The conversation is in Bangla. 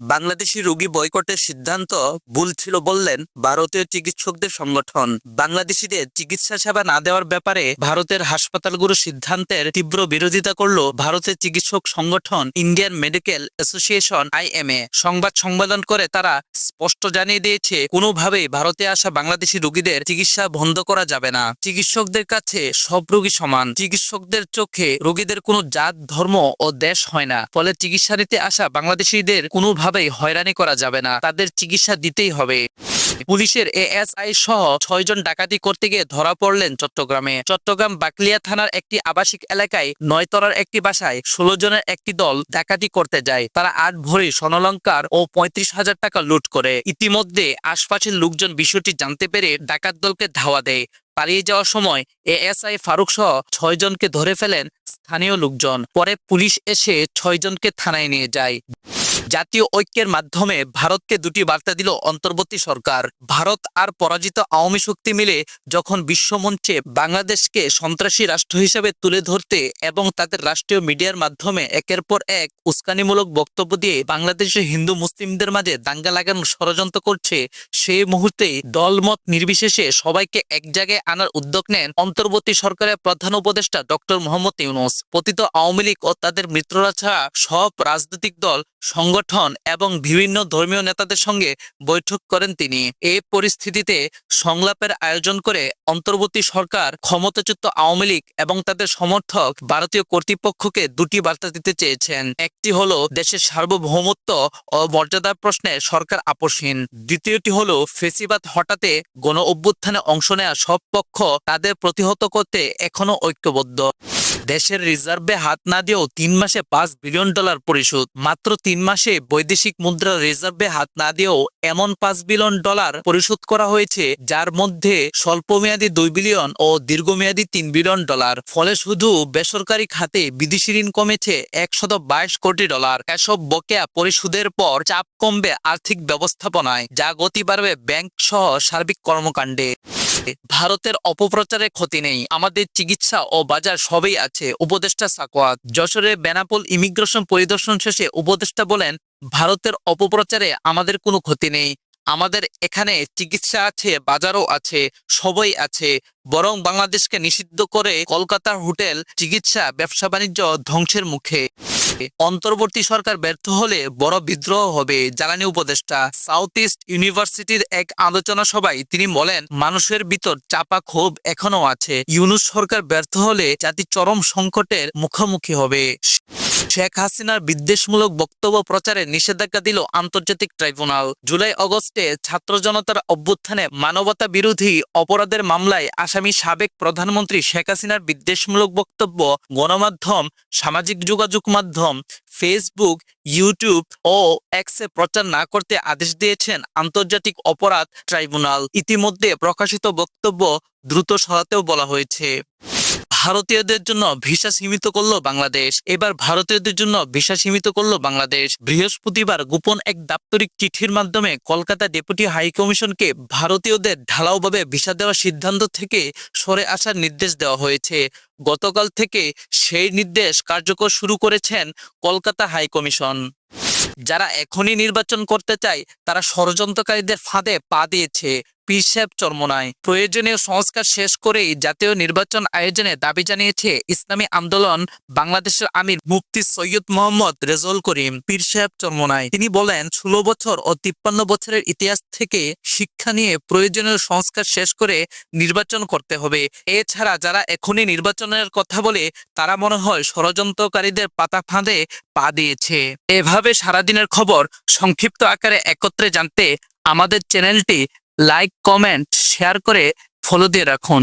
বাংলাদেশি রোগী বয়কটের সিদ্ধান্ত ভুল ছিল বললেন ভারতীয় চিকিৎসকদের সংগঠন। বাংলাদেশিদের চিকিৎসা সেবা না দেওয়ার ব্যাপারে ভারতের হাসপাতালগুলোর সিদ্ধান্তের তীব্র বিরোধিতা করল ভারতের চিকিৎসক সংগঠন ইন্ডিয়ান মেডিকেল অ্যাসোসিয়েশন, আইএমএ। সংবাদ সম্মেলন করে তারা স্পষ্ট জানিয়ে দিয়েছে, কোনোভাবেই ভারতে আসা বাংলাদেশি রোগীদের চিকিৎসা বন্ধ করা যাবে না। চিকিৎসকদের কাছে সব রোগী সমান। চিকিৎসকদের চোখে রোগীদের কোনো জাত, ধর্ম ও দেশ হয় না। ফলে চিকিৎসা নিতে আসা বাংলাদেশিদের কোনোভাবেই হয়রানি করা যাবে না। তাদের চিকিৎসা দিতেই হবে। পুলিশের এএসআই সহ ছয়জন ডাকাতি করতে গিয়ে ধরা পড়লেন চট্টগ্রামে। চট্টগ্রাম বাকলিয়া থানার একটি আবাসিক এলাকায় নয়তলার একটি বাসায় ষোলো জনের একটি দল ডাকাতি করতে যায়। তারা আট ভরি স্বর্ণলঙ্কার ও পঁয়ত্রিশ হাজার টাকা লুট করে। ইতিমধ্যে আশপাশের লোকজন বিষয়টি জানতে পেরে ডাকাত দলকে ধাওয়া দেয়। পালিয়ে যাওয়ার সময় এএসআই ফারুক সহ ছয়জনকে ধরে ফেলেন স্থানীয় লোকজন। পরে পুলিশ এসে ছয়জনকে থানায় নিয়ে যায়। জাতীয় ঐক্যের মাধ্যমে ভারতকে দুটি বার্তা দিল অন্তর্বর্তী সরকার। ভারত আর পরাজিত আওয়ামী শক্তি মিলে যখন বিশ্বমঞ্চে বাংলাদেশকে সন্ত্রাসী রাষ্ট্র হিসেবে তুলে ধরতে এবং তাদের রাষ্ট্রীয় মিডিয়ার মাধ্যমে একের পর এক উস্কানিমূলক বক্তব্য দিয়ে বাংলাদেশের হিন্দু মুসলিমদের মাঝে দাঙ্গা লাগানোর ষড়যন্ত্র করছে, সেই মুহূর্তেই দলমত নির্বিশেষে সবাইকে এক জায়গায় আনার উদ্যোগ নেন অন্তর্বর্তী সরকারের প্রধান উপদেষ্টা ডক্টর মোহাম্মদ ইউনুস। পতিত আওয়ামী লীগ ও তাদের মিত্ররা ছাড়া সব রাজনৈতিক দল সংগঠন এবং বিভিন্ন ধর্মীয় নেতাদের সঙ্গে বৈঠক করেন তিনি। এই পরিস্থিতিতে সংলাপের আয়োজন করে অন্তর্বর্তী সরকার, ক্ষমতাচ্যুত আওয়ামী লীগ এবং তাদের সমর্থক ভারতীয় কর্তৃপক্ষকে দুটি বার্তা দিতে চেয়েছেন। একটি হলো, দেশের সার্বভৌমত্ব ও মর্যাদার প্রশ্নে সরকার আপোষহীন দ্বিতীয়টি হলো, ফেসিবাদ হঠাতে গণ অভ্যুত্থানে অংশ নেওয়া সব পক্ষ তাদের প্রতিহত করতে এখনও ঐক্যবদ্ধ। দেশের রিজার্ভে হাত না দিয়েও তিন মাসে পাঁচ বিলিয়ন ডলার পরিশোধ। মাত্র তিন মাসে বৈদেশিক মুদ্রা রিজার্ভে হাত না দিয়েও এমন পাঁচ বিলিয়ন ডলার পরিশোধ করা হয়েছে, যার মধ্যে স্বল্পমেয়াদী দুই বিলিয়ন ও দীর্ঘমেয়াদী তিন বিলিয়ন ডলার। ফলে শুধু বেসরকারি খাতে বিদেশি ঋণ কমেছে একশত বাইশ কোটি ডলার। এসব বকেয়া পরিশোধের পর চাপ কমবে আর্থিক ব্যবস্থাপনায়, যা গতি বাড়বে ব্যাংক সহ সার্বিক কর্মকাণ্ডে। ভারতের অপপ্রচারের ক্ষতি নেই। আমাদের চিকিৎসা ও বাজার সবই আছে। উপদেষ্টা সাকোয়াত যশোরে বেনাপোল ইমিগ্রেশন পরিদর্শন শেষে উপদেষ্টা বলেন, ভারতের অপপ্রচারে আমাদের কোনো ক্ষতি নেই। আমাদের এখানে চিকিৎসা আছে, বাজারও আছে, সবই আছে। বরং বাংলাদেশকে নিষিদ্ধ করে কলকাতার হোটেল চিকিৎসা ব্যবসা বাণিজ্য ধ্বংসের মুখে। অন্তর্বর্তী সরকার ব্যর্থ হলে বড় বিদ্রোহ হবে, জ্বালানি উপদেষ্টা। সাউথ ইস্ট ইউনিভার্সিটির এক আলোচনা সভায় তিনি বলেন, মানুষের ভিতর চাপা ক্ষোভ এখনও আছে। ইউনুস সরকার ব্যর্থ হলে জাতি চরম সংকটের মুখোমুখি হবে। শেখ হাসিনার বিদ্বেষমূলক বক্তব্য প্রচারে নিষেধাজ্ঞা দিল আন্তর্জাতিক ট্রাইব্যুনাল। জুলাই অগস্টে ছাত্র জনতার অভ্যুত্থানে মানবতা বিরোধী অপরাধের মামলায় আসামি সাবেক প্রধানমন্ত্রী শেখ হাসিনার বিদ্বেষমূলক বক্তব্য, গণমাধ্যম, সামাজিক যোগাযোগ মাধ্যম, ফেসবুক, ইউটিউব ও এক্সে প্রচার না করতে আদেশ দিয়েছেন আন্তর্জাতিক অপরাধ ট্রাইব্যুনাল। ইতিমধ্যে প্রকাশিত বক্তব্য দ্রুত সরাতেও বলা হয়েছে। ভারতীয়দের জন্য ভিসা সীমিত করল বাংলাদেশ। এবার ভারতীয়দের জন্য ভিসা সীমিত করল বাংলাদেশ। বৃহস্পতিবার গোপন এক দাপ্তরিক চিঠির মাধ্যমে কলকাতা ডেপুটি হাই কমিশনকে ভারতীয়দের ঢালাওভাবে ভিসা দেওয়ার সিদ্ধান্ত থেকে সরে আসার নির্দেশ দেওয়া হয়েছে। গতকাল থেকে সেই নির্দেশ কার্যকর শুরু করেছেন কলকাতা হাই কমিশন। যারা এখনই নির্বাচন করতে চায়, তারা ষড়যন্ত্রকারীদের ফাঁদে পা দিয়েছে। পিসেব চরমনায়। প্রয়োজনীয় সংস্কার শেষ করেই জাতীয় নির্বাচন আয়োজনে দাবি জানিয়েছে ইসলামী আন্দোলন বাংলাদেশের আমির মুফতি সৈয়দ মোহাম্মদ রেজল করিম, পীর সাহেব চরমনায়। তিনি বলেন, ষোলো বছর ও তিপ্পান্ন বছরের ইতিহাস থেকে শিক্ষা নিয়ে প্রয়োজনীয় সংস্কার শেষ করে নির্বাচন করতে হবে। এছাড়া যারা এখনই নির্বাচনের কথা বলে, তারা মনে হয় ষড়যন্ত্রকারীদের পাতা ফাঁদে পা দিয়েছে। এভাবে সারাদিনের খবর সংক্ষিপ্ত আকারে একত্রে জানতে আমাদের চ্যানেলটি লাইক কমেন্ট শেয়ার করে ফলো দিয়ে রাখুন।